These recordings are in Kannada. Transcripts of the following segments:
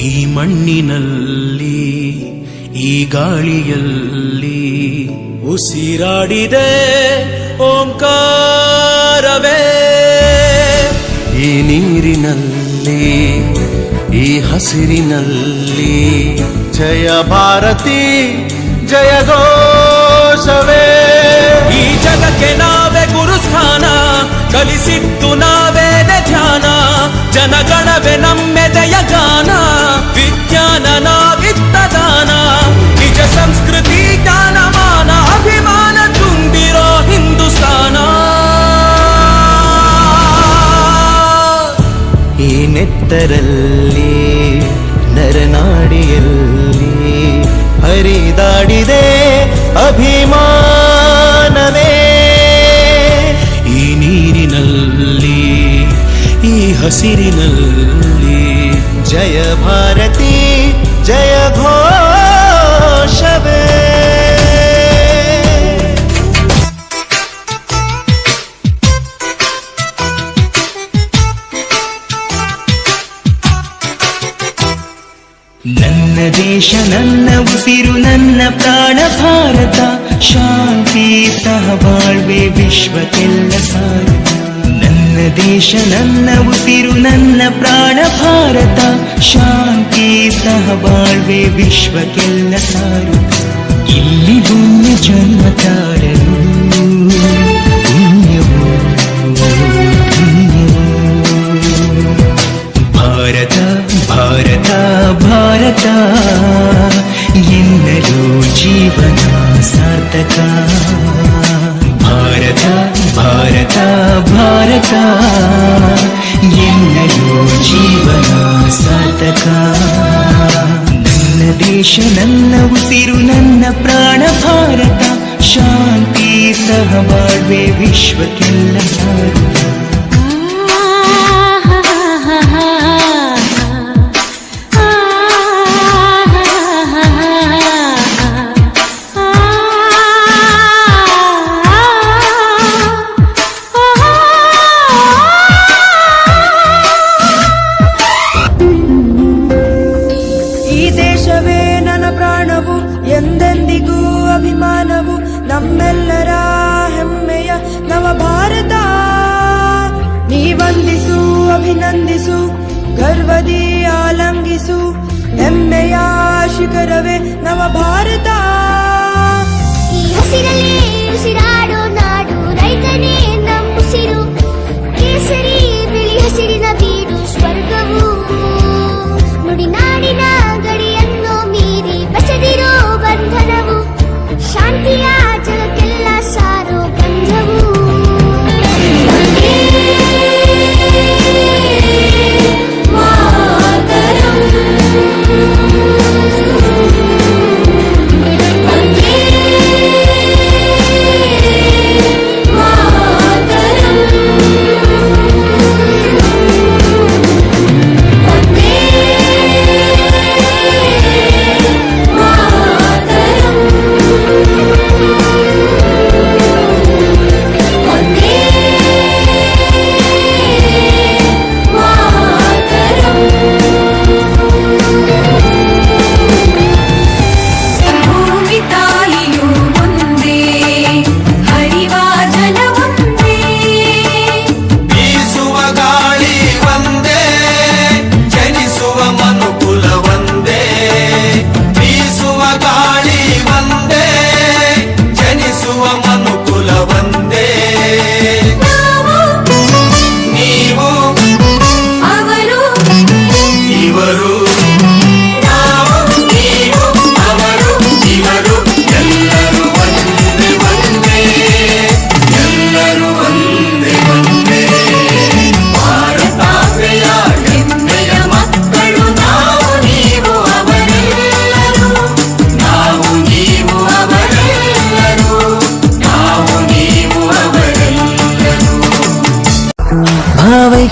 ಈ ಮಣ್ಣಿನಲ್ಲಿ ಈ ಗಾಳಿಯಲ್ಲಿ ಉಸಿರಾಡಿದೆ ಓಂಕಾರವೇ. ಈ ನೀರಿನಲ್ಲಿ, ಈ ಹಸಿರಿನಲ್ಲಿ ಜಯ ಭಾರತಿ, ಜಯ ಘೋಷವೇ. ಈ ಜಗಕ್ಕೆ ನಾವೇ ಗುರುಸ್ಥಾನ ಕಲಿಸಿತ್ತು ನಾವೇನೆ ಧ್ಯಾನ ಜನಗಣವೇ ನೆತ್ತರಲ್ಲಿ ನರನಾಡಿಯಲ್ಲಿ ಹರಿದಾಡಿದೆ ಅಭಿಮಾನವೇ. ಈ ನೀರಿನಲ್ಲಿ ಈ ಹಸಿರಿನಲ್ಲಿ ಜಯ ದೇಶ ನನ್ನ ಉಸಿರು ನನ್ನ ಪ್ರಾಣ ಭಾರತ ಶಾಂತಿ ಸಹ ಬಾಳ್ವೆ ವಿಶ್ವಕ್ಕೆಲ್ಲ ಸಾರತ ನನ್ನ ದೇಶ ನನ್ನ ಉಸಿರು ನನ್ನ ಪ್ರಾಣ ಭಾರತ ಶಾಂತಿ ಸಹ ಬಾಳ್ವೆ ವಿಶ್ವಕ್ಕೆಲ್ಲ ಸಾರತ ಇಲ್ಲಿ ಭೂಮಿ ಜನ್ಮ ತಾರಲು ಪುಣ್ಯವು ಪುಣ್ಯವು ಭಾರತ ಭಾರತ ಭಾರತ ಎನ್ನಲು ಜೀವನ ಸಾರ್ಥಕ ಭಾರತ ಭಾರತ ಭಾರತ ಎನ್ನಲು ಜೀವನ ಸಾರ್ಥಕ ನನ್ನ ದೇಶ ನನ್ನ ಉಸಿರು ನನ್ನ ಪ್ರಾಣ ಭಾರತ ಶಾಂತಿ ಸಹ ಬಾಳ್ವೆ ವಿಶ್ವಕ್ಕೆಲ್ಲ ಅಭಿನಂದಿಸು ಗರ್ವದಿ ಆಲಂಗಿಸು ಹೆಮ್ಮೆಯ ಶಿಖರವೇ ನವ ಭಾರತ.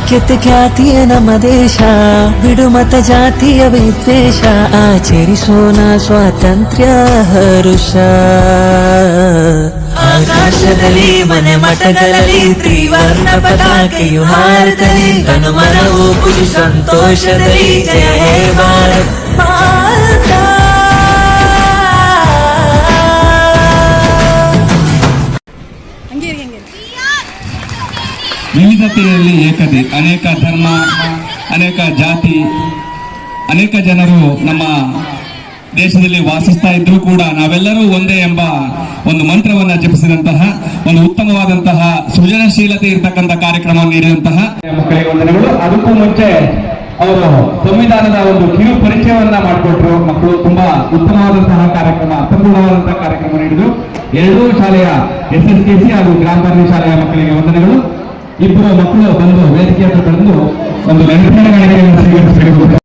ಐಕ್ಯತೆ ಖ್ಯಾತಿಯ ನಮ್ಮ ದೇಶ. ಬಿಡುಮತ ಜಾತಿಯ ವಿದ್ವೇಷ. ಆಚರಿಸೋಣ ಸ್ವಾತಂತ್ರ್ಯ ಹರುಷ. ಆಕಾಶದಲ್ಲಿ ಮನೆ ಮಠಗಳಲ್ಲಿ ತ್ರಿವರ್ಣ ಪತಾಕೆಯು ಹಾರದಲ್ಲಿ ತನುಮನವು ಖುಷಿ ಸಂತೋಷದಲ್ಲಿ. ಜಯ ಹೇ ಭಾರತ್. ಮಾತಾ. ವಿವಿಧತೆಯಲ್ಲಿ ಏಕತೆ, ಅನೇಕ ಧರ್ಮ, ಅನೇಕ ಜಾತಿ, ಅನೇಕ ಜನರು ನಮ್ಮ ದೇಶದಲ್ಲಿ ವಾಸಿಸ್ತಾ ಇದ್ರೂ ಕೂಡ ನಾವೆಲ್ಲರೂ ಒಂದೇ ಎಂಬ ಒಂದು ಮಂತ್ರವನ್ನ ಜಪಿಸಿದಂತಹ, ಒಂದು ಉತ್ತಮವಾದಂತಹ ಸೃಜನಶೀಲತೆ ಇರತಕ್ಕಂತಹ ಕಾರ್ಯಕ್ರಮವನ್ನು ನೀಡಿದಂತಹ ಮಕ್ಕಳಿಗೆ ವಂದನೆಗಳು. ಅದಕ್ಕೂ ಮುಂಚೆ ಅವರು ಸಂವಿಧಾನದ ಒಂದು ಕಿರು ಪರಿಚಯವನ್ನ ಮಾಡಿಕೊಟ್ರು. ಮಕ್ಕಳು ತುಂಬಾ ಉತ್ತಮವಾದಂತಹ ಕಾರ್ಯಕ್ರಮ, ಅರ್ಥಪೂರ್ಣವಾದಂತಹ ಕಾರ್ಯಕ್ರಮ ನೀಡಿದ್ರು. ಎರಡೂ ಶಾಲೆಯ ಎಸ್ ಎಸ್ ಕೆ ಸಿ ಹಾಗೂ ಗ್ರಾಮ ಶಾಲೆಯ ಮಕ್ಕಳಿಗೆ ವಂದನೆಗಳು. ಇಬ್ಬರು ಮಕ್ಕಳು ಬಂದು ವೇದಿಕೆ ಹತ್ರ ಬಂದು ಒಂದು ನೆನಪಿನ